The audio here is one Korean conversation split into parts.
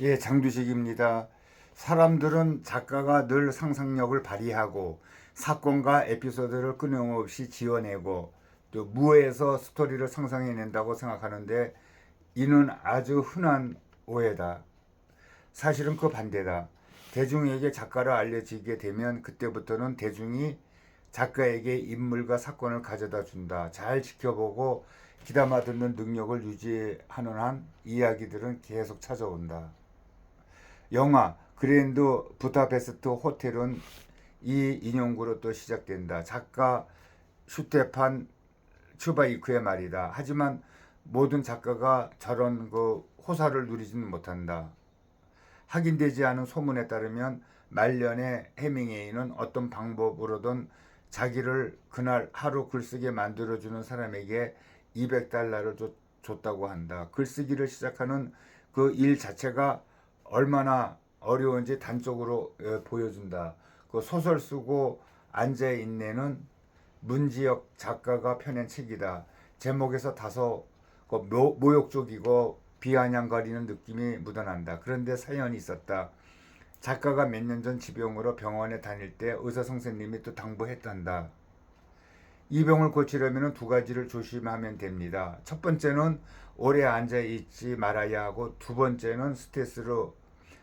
예, 장두식입니다. 사람들은 작가가 늘 상상력을 발휘하고 사건과 에피소드를 끊임없이 지어내고 또 무에서 스토리를 상상해낸다고 생각하는데 이는 아주 흔한 오해다. 사실은 그 반대다. 대중에게 작가를 알려지게 되면 그때부터는 대중이 작가에게 인물과 사건을 가져다 준다. 잘 지켜보고 귀담아 듣는 능력을 유지하는 한 이야기들은 계속 찾아온다. 영화 그랜드 부다페스트 호텔은 이 인용구로 또 시작된다. 작가 슈테판 츄바이크의 말이다. 하지만 모든 작가가 저런 그 호사를 누리지는 못한다. 확인되지 않은 소문에 따르면 말년에 해밍웨이는 어떤 방법으로든 자기를 그날 하루 글쓰게 만들어주는 사람에게 200달러를 줬, 줬다고 한다. 글쓰기를 시작하는 그 일 자체가 얼마나 어려운지 단적으로 예, 보여준다. 그 소설 쓰고 앉아 있네는 문지역 작가가 펴낸 책이다. 제목에서 다소 그 모, 모욕적이고 비아냥거리는 느낌이 묻어난다. 그런데 사연이 있었다. 작가가 몇 년 전 지병으로 병원에 다닐 때 의사 선생님이 또 당부했단다. 이 병을 고치려면 두 가지를 조심하면 됩니다. 첫 번째는 오래 앉아 있지 말아야 하고 두 번째는 스트레스를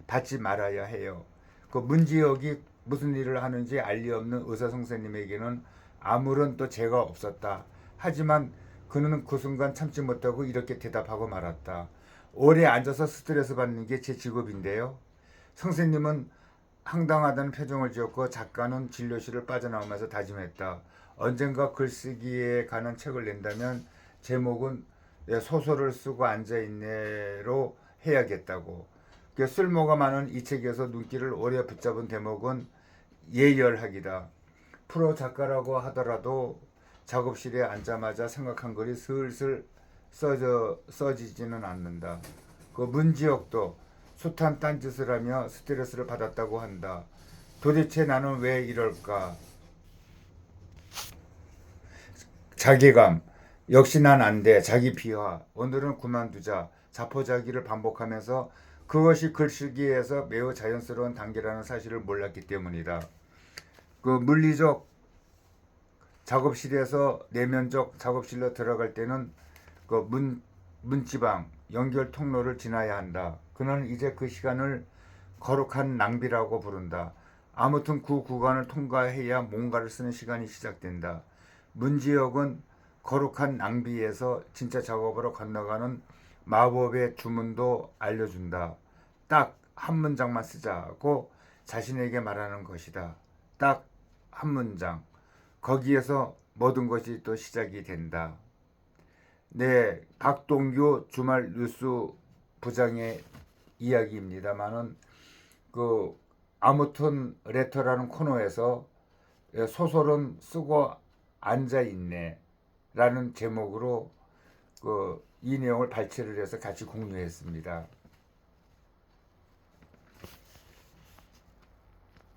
받지 말아야 해요. 그 문지역이 무슨 일을 하는지 알리 없는 의사 선생님에게는 아무런 또 죄가 없었다. 하지만 그는 그 순간 참지 못하고 이렇게 대답하고 말았다. 오래 앉아서 스트레스 받는 게 제 직업인데요. 선생님은 황당하다는 표정을 지었고 작가는 진료실을 빠져나오면서 다짐했다. 언젠가 글쓰기에 관한 책을 낸다면 제목은 내 소설을 쓰고 앉아있네로 해야겠다고. 그 쓸모가 많은 이 책에서 눈길을 오래 붙잡은 대목은 예열하기다. 프로 작가라고 하더라도 작업실에 앉자마자 생각한 글이 슬슬 써져 써지지는 않는다. 그 문지역도 숱한 딴짓을 하며 스트레스를 받았다고 한다. 도대체 나는 왜 이럴까? 자기감. 역시 난 안 돼. 자기 비하. 오늘은 그만두자. 자포자기를 반복하면서 그것이 글쓰기에서 매우 자연스러운 단계라는 사실을 몰랐기 때문이다. 그 물리적 작업실에서 내면적 작업실로 들어갈 때는 그 문, 문지방 연결 통로를 지나야 한다. 그는 이제 그 시간을 거룩한 낭비라고 부른다. 아무튼 그 구간을 통과해야 뭔가를 쓰는 시간이 시작된다. 문지역은 거룩한 낭비에서 진짜 작업으로 건너가는 마법의 주문도 알려준다. 딱 한 문장만 쓰자고 자신에게 말하는 것이다. 딱 한 문장. 거기에서 모든 것이 또 시작이 된다. 네, 박동규 주말 뉴스 부장의 이야기입니다만은 그 아무튼 레터라는 코너에서 소설은 쓰고 앉아 있네라는 제목으로 그 이 내용을 발췌를 해서 같이 공유했습니다.